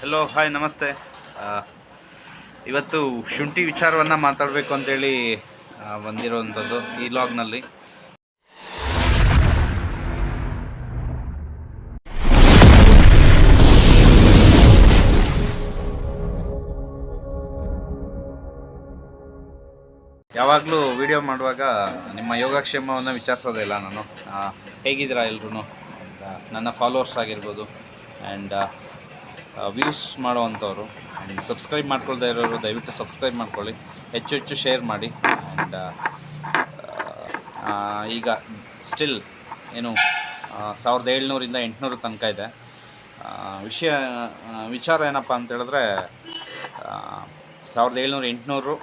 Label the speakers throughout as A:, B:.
A: Hello hi ನಮಸ್ತೆ. ಇವತ್ತು ಶುಂಠಿ ವಿಚಾರವನ್ನು ಮಾತಾಡಬೇಕು ಅಂತೇಳಿ ಬಂದಿರೋವಂಥದ್ದು ಈ ಲಾಗ್ನಲ್ಲಿ ಯಾವಾಗಲೂ ವಿಡಿಯೋ ಮಾಡುವಾಗ ನಿಮ್ಮ ಯೋಗಕ್ಷೇಮವನ್ನು ವಿಚಾರಿಸೋದೇ ಇಲ್ಲ ನಾನು ಹೇಗಿದ್ದೀರಾ ಎಲ್ರೂ ನನ್ನ ಫಾಲೋವರ್ಸ್ ಆಗಿರ್ಬೋದು ಆ್ಯಂಡ್ ವ್ಯೂಸ್ ಮಾಡುವಂಥವ್ರು. ಆ್ಯಂಡ್ ಸಬ್ಸ್ಕ್ರೈಬ್ ಮಾಡ್ಕೊಳ್ತಾ ಇರೋರು ದಯವಿಟ್ಟು ಸಬ್ಸ್ಕ್ರೈಬ್ ಮಾಡ್ಕೊಳ್ಳಿ. ಹೆಚ್ಚು ಹೆಚ್ಚು ಶೇರ್ ಮಾಡಿ. ಆ್ಯಂಡ್ ಈಗ ಸ್ಟಿಲ್ ಏನು ಸಾವಿರದ ಏಳ್ನೂರಿಂದ ಎಂಟುನೂರು ತನಕ ಇದೆ. ವಿಷಯ ವಿಚಾರ ಏನಪ್ಪ ಅಂತ ಹೇಳಿದ್ರೆ ಆ, ಸಾವಿರದ ಏಳ್ನೂರು ಎಂಟುನೂರು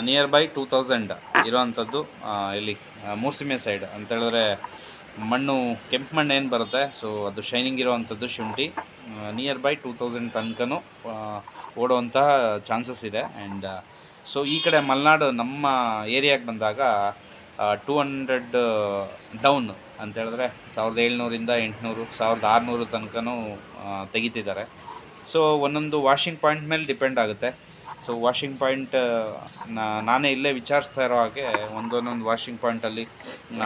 A: ನಿಯರ್ ಬೈ ಟೂ ತೌಸಂಡ್ ಇರೋವಂಥದ್ದು ಇಲ್ಲಿ ಮೂರ್ಸಿಮೆ ಸೈಡ್ ಅಂತ ಹೇಳಿದ್ರೆ ಮಣ್ಣು, ಕೆಂಪು ಮಣ್ಣು ಏನು ಬರುತ್ತೆ? ಸೊ ಅದು ಶೈನಿಂಗ್ ಇರೋವಂಥದ್ದು ಶುಂಠಿ. ನಿಯರ್ ಬೈ ಟೂ ತೌಸಂಡ್ ತನಕನೂ ಓಡುವಂತಹ ಚಾನ್ಸಸ್ ಇದೆ. ಆ್ಯಂಡ್ ಸೊ ಈ ಕಡೆ ಮಲೆನಾಡು ನಮ್ಮ ಏರಿಯಾಗೆ ಬಂದಾಗ ಟೂ ಹಂಡ್ರೆಡ್ ಡೌನ್ ಅಂತ ಹೇಳಿದ್ರೆ ಸಾವಿರದ ಏಳ್ನೂರಿಂದ ಎಂಟುನೂರು, ಸಾವಿರದ ಆರುನೂರು ತನಕನೂ ತೆಗಿತಿದ್ದಾರೆ. ಸೊ ಒಂದೊಂದು ವಾಷಿಂಗ್ ಪಾಯಿಂಟ್ ಮೇಲೆ ಡಿಪೆಂಡ್ ಆಗುತ್ತೆ. ಸೊ ವಾಷಿಂಗ್ ಪಾಯಿಂಟ್ ನಾನೇ ಇಲ್ಲೇ ವಿಚಾರಿಸ್ತಾ ಇರೋ ಹಾಗೆ ಒಂದೊಂದೊಂದು ವಾಷಿಂಗ್ ಪಾಯಿಂಟಲ್ಲಿ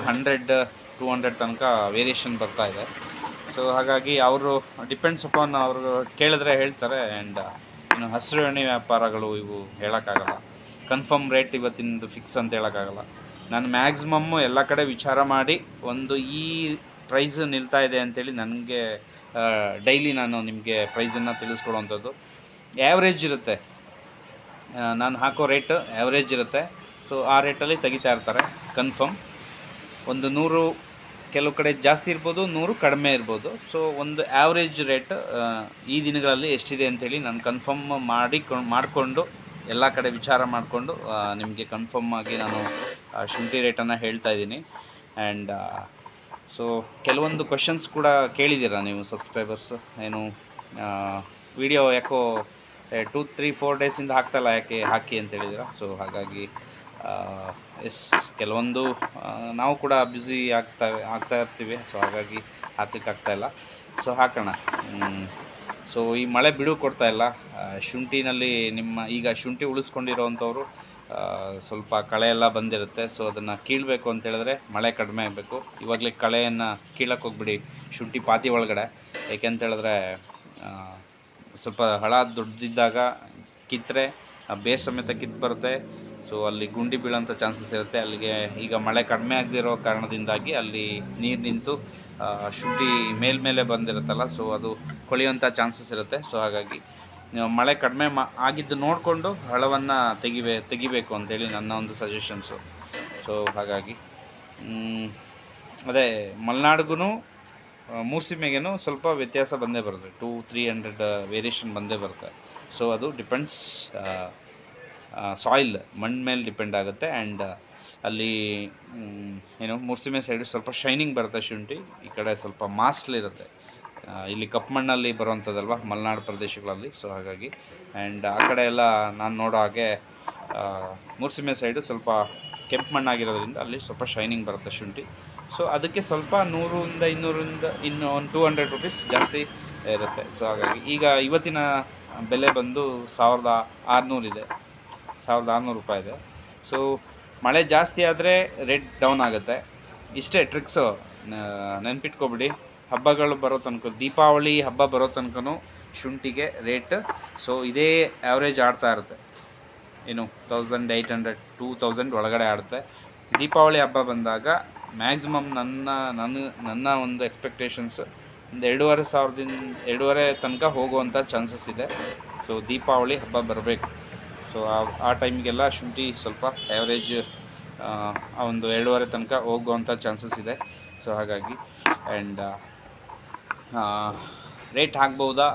A: ಹಂಡ್ರೆಡ್ ಟೂ ಹಂಡ್ರೆಡ್ ತನಕ ವೇರಿಯೇಷನ್ ಬರ್ತಾ ಇದೆ. ಸೊ ಹಾಗಾಗಿ ಅವರು ಡಿಪೆಂಡ್ಸ್ ಅಪಾನ್ ಅವರು ಕೇಳಿದ್ರೆ ಹೇಳ್ತಾರೆ ಆ್ಯಂಡ್ ಇನ್ನು ಹಸಿರು ಎಣ್ಣೆ ವ್ಯಾಪಾರಗಳು ಇವು ಹೇಳೋಕ್ಕಾಗಲ್ಲ. ಕನ್ಫರ್ಮ್ ರೇಟ್ ಇವತ್ತಿನದು ಫಿಕ್ಸ್ ಅಂತ ಹೇಳೋಕ್ಕಾಗಲ್ಲ. ನಾನು ಮ್ಯಾಕ್ಸಿಮಮ್ಮು ಎಲ್ಲ ಕಡೆ ವಿಚಾರ ಮಾಡಿ ಒಂದು ಈ ಪ್ರೈಸ್ ನಿಲ್ತಾ ಇದೆ ಅಂತೇಳಿ ನನಗೆ ಡೈಲಿ ನಾನು ನಿಮಗೆ ಪ್ರೈಸನ್ನು ತಿಳಿಸ್ಕೊಡೋವಂಥದ್ದು. ಆ್ಯಾವ್ರೇಜ್ ಇರುತ್ತೆ. ನಾನು ಹಾಕೋ ರೇಟ್ ಆ್ಯಾವ್ರೇಜ್ ಇರುತ್ತೆ. ಸೊ ಆ ರೇಟಲ್ಲಿ ತೆಗಿತಾ ಇರ್ತಾರೆ. ಕನ್ಫರ್ಮ್ ಒಂದು ನೂರು ಕೆಲವು ಕಡೆ ಜಾಸ್ತಿ ಇರ್ಬೋದು, ನೂರು ಕಡಿಮೆ ಇರ್ಬೋದು. ಸೊ ಒಂದು ಆ್ಯಾವ್ರೇಜ್ ರೇಟ್ ಈ ದಿನಗಳಲ್ಲಿ ಎಷ್ಟಿದೆ ಅಂಥೇಳಿ ನಾನು ಕನ್ಫರ್ಮ್ ಮಾಡಿ ಮಾಡಿಕೊಂಡು, ಎಲ್ಲ ಕಡೆ ವಿಚಾರ ಮಾಡಿಕೊಂಡು ನಿಮಗೆ ಕನ್ಫರ್ಮ್ ಆಗಿ ನಾನು ಶುಂಠಿ ರೇಟನ್ನು ಹೇಳ್ತಾ ಇದ್ದೀನಿ. ಆ್ಯಂಡ್ ಸೊ ಕೆಲವೊಂದು ಕ್ವಶನ್ಸ್ ಕೂಡ ಕೇಳಿದ್ದೀರಾ ನೀವು ಸಬ್ಸ್ಕ್ರೈಬರ್ಸ್ ಏನು ವಿಡಿಯೋ ಯಾಕೋ ಟೂ ತ್ರೀ ಫೋರ್ ಡೇಸಿಂದ ಹಾಕ್ತಲ್ಲ, ಯಾಕೆ ಹಾಕಿ ಅಂತ ಹೇಳಿದಿರ ಸೊ ಹಾಗಾಗಿ ಎಸ್, ಕೆಲವೊಂದು ನಾವು ಕೂಡ ಬ್ಯುಸಿ ಆಗ್ತಾ ಆಗ್ತಾ ಇರ್ತೀವಿ. ಸೊ ಹಾಗಾಗಿ ಹಾಕ್ಲಿಕ್ಕೆ ಇಲ್ಲ. ಸೊ ಹಾಕೋಣ. ಸೊ ಈ ಮಳೆ ಬಿಡು ಕೊಡ್ತಾ ಇಲ್ಲ. ಶುಂಠಿನಲ್ಲಿ ನಿಮ್ಮ, ಈಗ ಶುಂಠಿ ಉಳಿಸ್ಕೊಂಡಿರೋವಂಥವ್ರು ಸ್ವಲ್ಪ ಕಳೆ ಎಲ್ಲ ಬಂದಿರುತ್ತೆ. ಸೊ ಅದನ್ನು ಕೀಳಬೇಕು ಅಂತೇಳಿದ್ರೆ ಮಳೆ ಕಡಿಮೆ ಆಗಬೇಕು. ಇವಾಗಲೇ ಕಳೆಯನ್ನು ಕೀಳಕ್ಕೆ ಹೋಗ್ಬಿಡಿ ಶುಂಠಿ ಪಾತಿ ಒಳಗಡೆ. ಏಕೆಂತೇಳಿದ್ರೆ ಸ್ವಲ್ಪ ಹಳ ದೊಡ್ಡದಿದ್ದಾಗ ಕಿತ್ತರೆ ಬೇರ್ ಸಮೇತ ಕಿತ್ತು ಬರುತ್ತೆ. ಸೊ ಅಲ್ಲಿ ಗುಂಡಿ ಬೀಳೋಂಥ ಚಾನ್ಸಸ್ ಇರುತ್ತೆ. ಅಲ್ಲಿಗೆ ಈಗ ಮಳೆ ಕಡಿಮೆ ಆಗದಿರೋ ಕಾರಣದಿಂದಾಗಿ ಅಲ್ಲಿ ನೀರು ನಿಂತು ಶುಂಠಿ ಮೇಲ್ಮೇಲೆ ಬಂದಿರುತ್ತಲ್ಲ ಸೊ ಅದು ಕೊಳೆಯುವಂಥ ಚಾನ್ಸಸ್ ಇರುತ್ತೆ. ಸೊ ಹಾಗಾಗಿ ಮಳೆ ಕಡಿಮೆ ಮಾ, ಆಗಿದ್ದು ನೋಡಿಕೊಂಡು ಹಳವನ್ನು ತೆಗಿಬೇ, ತೆಗಿಬೇಕು ಅಂತೇಳಿ ನನ್ನ ಒಂದು ಸಜೆಷನ್ಸು ಸೊ ಹಾಗಾಗಿ ಅದೇ ಮಲೆನಾಡಿಗೂ ಮೂರ್ಸಿಮೆಗೇನು ಸ್ವಲ್ಪ ವ್ಯತ್ಯಾಸ ಬಂದೇ ಬರುತ್ತೆ. ಟೂ ತ್ರೀ ಹಂಡ್ರೆಡ್ ವೇರಿಯೇಷನ್ ಬಂದೇ ಬರುತ್ತೆ. ಸೊ ಅದು ಡಿಪೆಂಡ್ಸ್ ಸಾಯಿಲ್ ಮಣ್ಣು ಮೇಲೆ ಡಿಪೆಂಡ್ ಆಗುತ್ತೆ ಆ್ಯಂಡ್ ಅಲ್ಲಿ ಏನು, ಮುರ್ಸಿಮೆ ಸೈಡು ಸ್ವಲ್ಪ ಶೈನಿಂಗ್ ಬರುತ್ತೆ ಶುಂಠಿ, ಈ ಕಡೆ ಸ್ವಲ್ಪ ಮಾಸ್ಲಿರುತ್ತೆ ಇಲ್ಲಿ ಕಪ್ಪು ಮಣ್ಣಲ್ಲಿ ಬರುವಂಥದ್ದಲ್ವ, ಮಲೆನಾಡು ಪ್ರದೇಶಗಳಲ್ಲಿ ಸೊ ಹಾಗಾಗಿ ಆ್ಯಂಡ್ ಆ ಕಡೆ ಎಲ್ಲ ನಾನು ನೋಡೋ ಹಾಗೆ ಮೂರ್ಸಿಮೆ ಸೈಡು ಸ್ವಲ್ಪ ಕೆಂಪು ಮಣ್ಣಾಗಿರೋದ್ರಿಂದ ಅಲ್ಲಿ ಸ್ವಲ್ಪ ಶೈನಿಂಗ್ ಬರುತ್ತೆ ಶುಂಠಿ. ಸೊ ಅದಕ್ಕೆ ಸ್ವಲ್ಪ ನೂರಿಂದ ಇನ್ನೂರಿಂದ ಇನ್ನು ಒಂದು ಟೂ ಹಂಡ್ರೆಡ್ ರುಪೀಸ್ ಜಾಸ್ತಿ ಇರುತ್ತೆ. ಸೊ ಹಾಗಾಗಿ ಈಗ ಇವತ್ತಿನ ಬೆಲೆ ಬಂದು ಸಾವಿರದ ಆರುನೂರಿದೆ ಸಾವಿರದ ಆರುನೂರು ರೂಪಾಯಿ ಇದೆ. ಸೊ ಮಳೆ ಜಾಸ್ತಿ ಆದರೆ ರೇಟ್ ಡೌನ್ ಆಗುತ್ತೆ. ಇಷ್ಟೇ ಟ್ರಿಕ್ಸು ನೆನ್ಪಿಟ್ಕೊಬಿಡಿ. ಹಬ್ಬಗಳು ಬರೋ ತನಕ, ದೀಪಾವಳಿ ಹಬ್ಬ ಬರೋ ತನಕನೂ ಶುಂಠಿಗೆ ರೇಟ್ ಸೊ ಇದೇ ಆ್ಯಾವ್ರೇಜ್ ಆಡ್ತಾ ಇರುತ್ತೆ. ಏನು thousand eight hundred two thousand ಒಳಗಡೆ ಆಡುತ್ತೆ. ದೀಪಾವಳಿ ಹಬ್ಬ ಬಂದಾಗ ಮ್ಯಾಕ್ಸಿಮಮ್ ನನ್ನ ನನ್ನ ನನ್ನ ಒಂದು ಎಕ್ಸ್ಪೆಕ್ಟೇಷನ್ಸ್ ಒಂದು ಎರಡೂವರೆ ಸಾವಿರದಿಂದ, ಎರಡೂವರೆ ತನಕ ಹೋಗುವಂಥ ಚಾನ್ಸಸ್ ಇದೆ. ಸೊ ದೀಪಾವಳಿ ಹಬ್ಬ ಬರಬೇಕು. ಸೊ ಆ ಟೈಮಿಗೆಲ್ಲ ಶುಂಠಿ ಸ್ವಲ್ಪ ಆ್ಯಾವ್ರೇಜ್ ಒಂದು ಎರಡೂವರೆ ತನಕ ಹೋಗುವಂಥ ಚಾನ್ಸಸ್ ಇದೆ. ಸೊ ಹಾಗಾಗಿ ಆ್ಯಂಡ್ ರೇಟ್ ಆಗ್ಬೋದಾ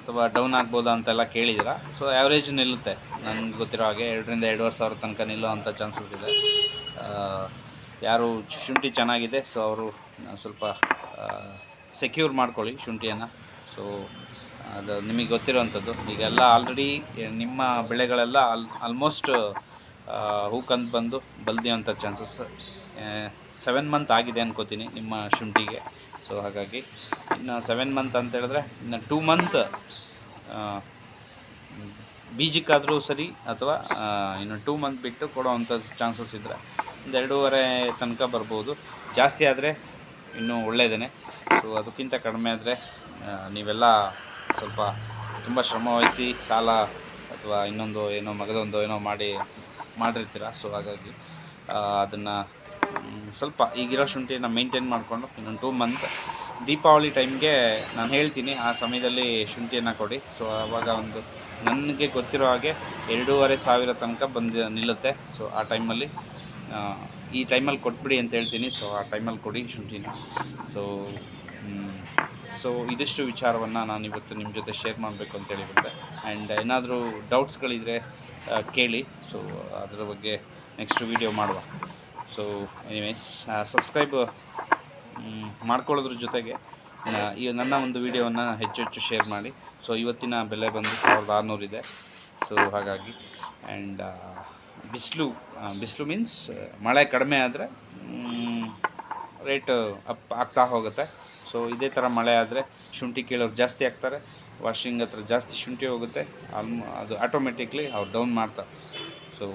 A: ಅಥವಾ ಡೌನ್ ಆಗ್ಬೋದಾ ಅಂತೆಲ್ಲ ಕೇಳಿದ್ದೀರಾ? ಸೊ ಆ್ಯಾವ್ರೇಜ್ ನಿಲ್ಲುತ್ತೆ. ನನಗೆ ಗೊತ್ತಿರೋ ಹಾಗೆ ಎರಡರಿಂದ ಎರಡೂವರೆ ಸಾವಿರ ತನಕ ನಿಲ್ಲುವಂಥ ಚಾನ್ಸಸ್ ಇದೆ. ಯಾರು ಶುಂಠಿ ಚೆನ್ನಾಗಿದೆ ಸೊ ಅವರು ಸ್ವಲ್ಪ ಸೆಕ್ಯೂರ್ ಮಾಡ್ಕೊಳ್ಳಿ ಶುಂಠಿಯನ್ನು. ಸೊ ಅದು ನಿಮಗೆ ಗೊತ್ತಿರೋವಂಥದ್ದು. ಈಗೆಲ್ಲ ಆಲ್ರೆಡಿ ನಿಮ್ಮ ಬೆಳೆಗಳೆಲ್ಲ ಆಲ್ ಆಲ್ಮೋಸ್ಟ್ ಹೂಕಂದು ಬಂದು ಬಲ್ದಿಯೋಂಥ ಚಾನ್ಸಸ್ ಸೆವೆನ್ ಮಂತ್ ಆಗಿದೆ ಅನ್ಕೋತೀನಿ ನಿಮ್ಮ ಶುಂಠಿಗೆ. ಸೊ ಹಾಗಾಗಿ ಇನ್ನು ಸೆವೆನ್ ಮಂತ್ ಅಂತ ಹೇಳಿದ್ರೆ ಇನ್ನು ಟೂ ಮಂತ್ ಬೀಜಕ್ಕಾದರೂ ಸರಿ ಅಥವಾ ಇನ್ನು ಟೂ ಮಂತ್ ಬಿಟ್ಟು ಕೊಡೋವಂಥ ಚಾನ್ಸಸ್ ಇದ್ದರೆ ಒಂದು ಎರಡೂವರೆ ತನಕ ಬರ್ಬೋದು. ಜಾಸ್ತಿ ಆದರೆ ಇನ್ನೂ ಒಳ್ಳೆಯದೇ ಸೊ ಅದಕ್ಕಿಂತ ಕಡಿಮೆ ಆದರೆ ನೀವೆಲ್ಲ ಸ್ವಲ್ಪ ತುಂಬ ಶ್ರಮವಹಿಸಿ ಸಾಲ ಅಥವಾ ಇನ್ನೊಂದು ಏನೋ ಮಗದೊಂದು ಏನೋ ಮಾಡಿ ಮಾಡಿರ್ತೀರ? ಸೊ ಹಾಗಾಗಿ ಅದನ್ನು ಸ್ವಲ್ಪ ಈಗಿರೋ ಶುಂಠಿನ ಮೇಂಟೈನ್ ಮಾಡಿಕೊಂಡು ಇನ್ನೊಂದು ಟೂ ಮಂತ್ ದೀಪಾವಳಿ ಟೈಮ್ಗೆ ನಾನು ಹೇಳ್ತೀನಿ, ಆ ಸಮಯದಲ್ಲಿ ಶುಂಠಿಯನ್ನು ಕೊಡಿ. ಸೊ ಆವಾಗ ಒಂದು ನನಗೆ ಗೊತ್ತಿರೋ ಹಾಗೆ ಎರಡೂವರೆ ಸಾವಿರ ತನಕ ಬಂದು, ನಿಲ್ಲುತ್ತೆ. ಸೊ ಆ ಟೈಮಲ್ಲಿ ಈ ಟೈಮಲ್ಲಿ ಕೊಟ್ಬಿಡಿ ಅಂತ ಹೇಳ್ತೀನಿ. ಸೊ ಆ ಟೈಮಲ್ಲಿ ಕೊಡಿ ಶುಂಠಿನ. ಸೊ ಸೊ ಇದಿಷ್ಟು ವಿಚಾರವನ್ನು ನಾನು ಇವತ್ತು ನಿಮ್ಮ ಜೊತೆ ಶೇರ್ ಮಾಡಬೇಕು ಅಂತೇಳಿ ಬಂದೆ ಆ್ಯಂಡ್ ಏನಾದರೂ ಡೌಟ್ಸ್ಗಳಿದ್ರೆ ಆ, ಕೇಳಿ. ಸೊ ಅದರ ಬಗ್ಗೆ ನೆಕ್ಸ್ಟ್ ವೀಡಿಯೋ ಮಾಡುವ. ಸೊ ಎನಿವೇಸ್ ಸಬ್ಸ್ಕ್ರೈಬ್ ಮಾಡ್ಕೊಳ್ಳೋದ್ರ ಜೊತೆಗೆ ಈ ನನ್ನ ಒಂದು ವೀಡಿಯೋವನ್ನು ಹೆಚ್ಚು ಹೆಚ್ಚು ಶೇರ್ ಮಾಡಿ. ಸೊ ಇವತ್ತಿನ ಬೆಲೆ ಬಂದು ಸಾವಿರದ ಆರುನೂರಿದೆ ಸೊ ಹಾಗಾಗಿ ಆ್ಯಂಡ್ ಬಿಸಿಲು ಬಿಸಿಲು ಮೀನ್ಸ್ ಮಳೆ ಕಡಿಮೆ ಆದರೆ ರೇಟ್ ಅಪ್ ಆಗ್ತಾ ಹೋಗುತ್ತೆ. ಸೊ ಇದೇ ಥರ ಮಳೆ ಆದರೆ ಶುಂಠಿ ಕೀಳೋರು ಜಾಸ್ತಿ ಆಗ್ತಾರೆ. ವಾಷಿಂಗ್ ಹತ್ರ ಜಾಸ್ತಿ ಶುಂಠಿ ಹೋಗುತ್ತೆ. ಆಲ್ಮೋ ಅದು ಆಟೋಮೆಟಿಕ್ಲಿ ಅವ್ರು ಡೌನ್ ಮಾಡ್ತಾರೆ ಸೊ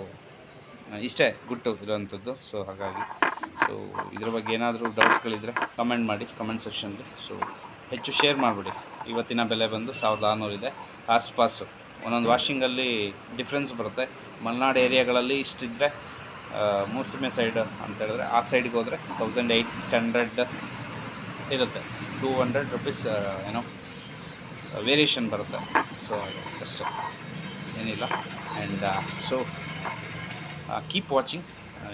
A: ಇಷ್ಟೇ ಗುಟ್ಟು ಇರೋವಂಥದ್ದು ಸೊ ಹಾಗಾಗಿ ಸೊ ಇದ್ರ ಬಗ್ಗೆ ಏನಾದರೂ ಡೌಟ್ಸ್ಗಳಿದ್ದರೆ ಕಮೆಂಟ್ ಮಾಡಿ ಕಮೆಂಟ್ ಸೆಕ್ಷನ್ಗೆ ಸೊ ಹೆಚ್ಚು ಶೇರ್ ಮಾಡಿಬಿಡಿ. ಇವತ್ತಿನ ಬೆಲೆ ಬಂದು ಸಾವಿರದ ಆರುನೂರಿದೆ ಆಸ್ಪಾಸು, ಒಂದೊಂದು ವಾಷಿಂಗಲ್ಲಿ ಡಿಫ್ರೆನ್ಸ್ ಬರುತ್ತೆ. ಮಲೆನಾಡು ಏರಿಯಾಗಳಲ್ಲಿ ಇಷ್ಟಿದ್ದರೆ ಮೂರ್ಸಿಮೆ ಸೈಡ್ ಅಂತ ಹೇಳಿದ್ರೆ, ಆ ಸೈಡ್ಗೆ ಹೋದರೆ ತೌಸಂಡ್ ಏಯ್ಟ್ ಹಂಡ್ರೆಡ್ ಇರುತ್ತೆ. ಟೂ ಹಂಡ್ರೆಡ್ ರುಪೀಸ್ ಏನೋ ವೇರಿಯೇಷನ್ ಬರುತ್ತೆ. ಸೊ ಅಷ್ಟು. ಏನಿಲ್ಲ. ಆ್ಯಂಡ್ ಸೊ ಕೀಪ್ ವಾಚಿಂಗ್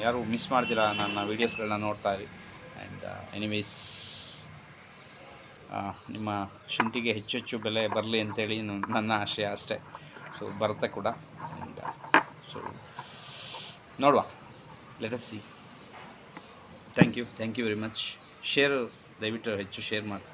A: ಯಾರು ಮಿಸ್ ಮಾಡ್ತೀರಾ ನನ್ನ ವೀಡಿಯೋಸ್ಗಳನ್ನ ನೋಡ್ತಾ ಇರಿ. ಆ್ಯಂಡ್ ಎನಿವೇಸ್ ನಿಮ್ಮ ಶುಂಠಿಗೆ ಹೆಚ್ಚು ಹೆಚ್ಚು ಬೆಲೆ ಬರಲಿ ಅಂತೇಳಿ ನನ್ನ ಆಶಯ ಅಷ್ಟೇ. ಸೊ ಬರುತ್ತೆ ಕೂಡ. ಆ್ಯಂಡ್ ಸೊ ನೋಡುವ. Let us see thank you thank you very much share ದಯವಿಟ್ಟು ಹೆಚ್ಚು ಶೇರ್ ಮಾಡಿ.